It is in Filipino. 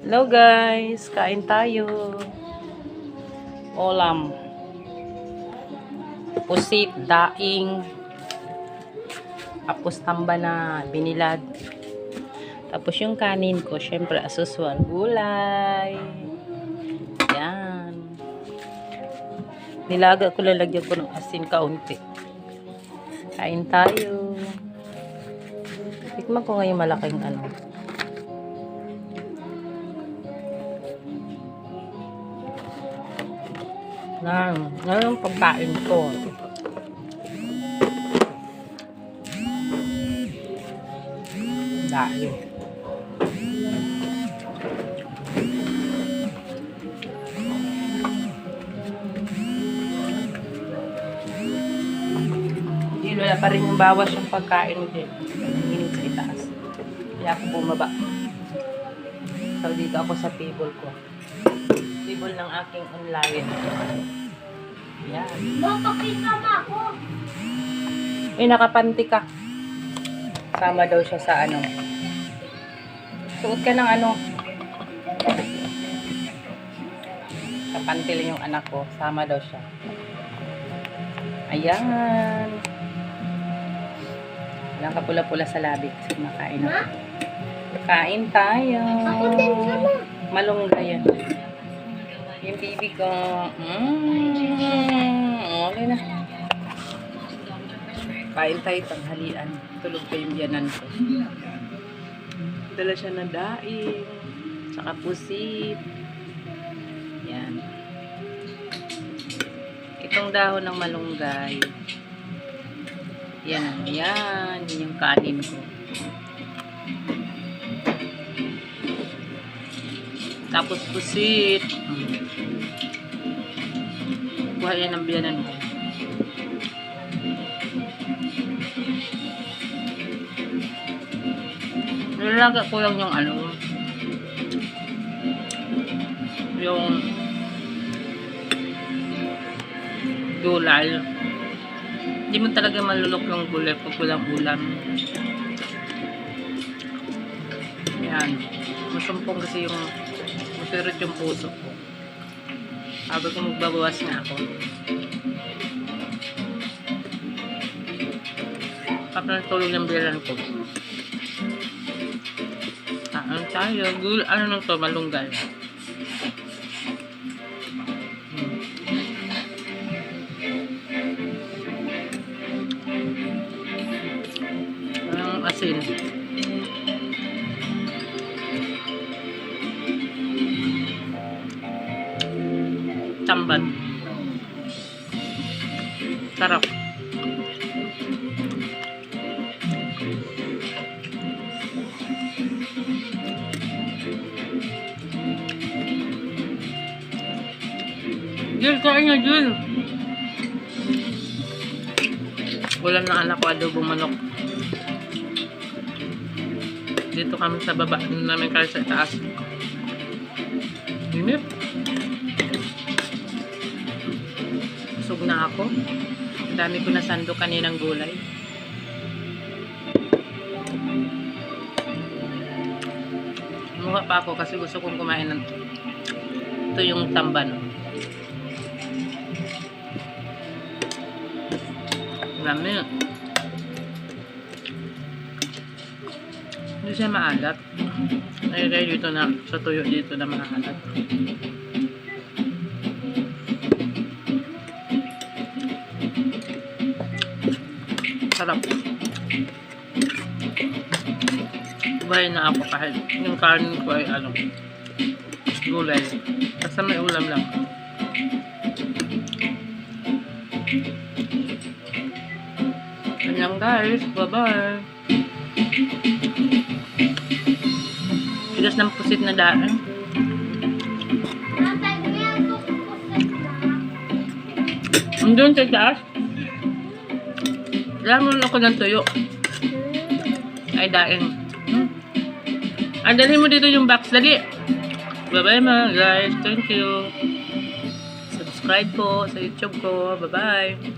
Hello guys, kain tayo. Olam. Pusit, daing. Tapos tamba na binilad. Tapos yung kanin ko, syempre asuswal, gulay. Yan. Nilaga ko, lalagyan ko ng asin kaunti. Kain tayo. Tikman ko ngayon malaking ano. Nan, yan ang pagkain ko. Dahil. Hindi, wala pa rin yung bawas yung pagkain din. Hinig sa itaas. Kaya ako bumaba. So, dito ako sa table ko. Table ng aking online. Yan. Mapakita mo ako. Eh, nakapanti ka. Sama daw siya sa ano. Suot ka ng ano. Kapanti lang yung anak ko. Sama daw siya. Ayan. Walang kapula-pula sa labi. Kasi makain ako. Kain tayo. Malunggay yan. Yung baby ko. Mmm. Okay na. Kain tayo tanghalian. Tulog pa yung biyanan ko. Dala siya ng daing. Tsaka pusit. Yan. Itong dahon ng malunggay. Yan. Yan yung kanin ko. Tapos pusit. Kuha yan ng biyanan ko. Nilalaga ko lang yung ano. Yung gulay. Hindi mo talaga malulok yung gulay pag walang ulam. Yan. Masumpong kasi yung masirot yung puso ko. Sabi ko magbabawas nga ako. Kapag tulog ng bilan ko. Ah, ano tayo? Gul ano nang to? Malunggay. Hmm. Ang asin. Tamban. Sarap. Jul, kain nga, Jul. Ulam ng anak ko, adobong manok. Dito kami sa baba namin kaya sa taas. Inip. Busog na ako. Ang dami ko na sando kaninang gulay. Mukha pa ako kasi gusto kong kumain ng ito yung tamban. Dami. Hindi siya maalat. Ay, kaya dito na, sa tuyo dito na maalat. Sarap. Buhay na ako kahit yung kanin ko ay ano, gulay. Basta may ulam lang. Yan guys. Bye-bye. Tigas ng pusit na daan. Andun sa taas. Lamon ako ng tuyo. Ay, daing. Hmm? Ah, dali mo dito yung box. Dali. Bye-bye mga guys. Thank you. Subscribe po sa YouTube ko. Bye-bye.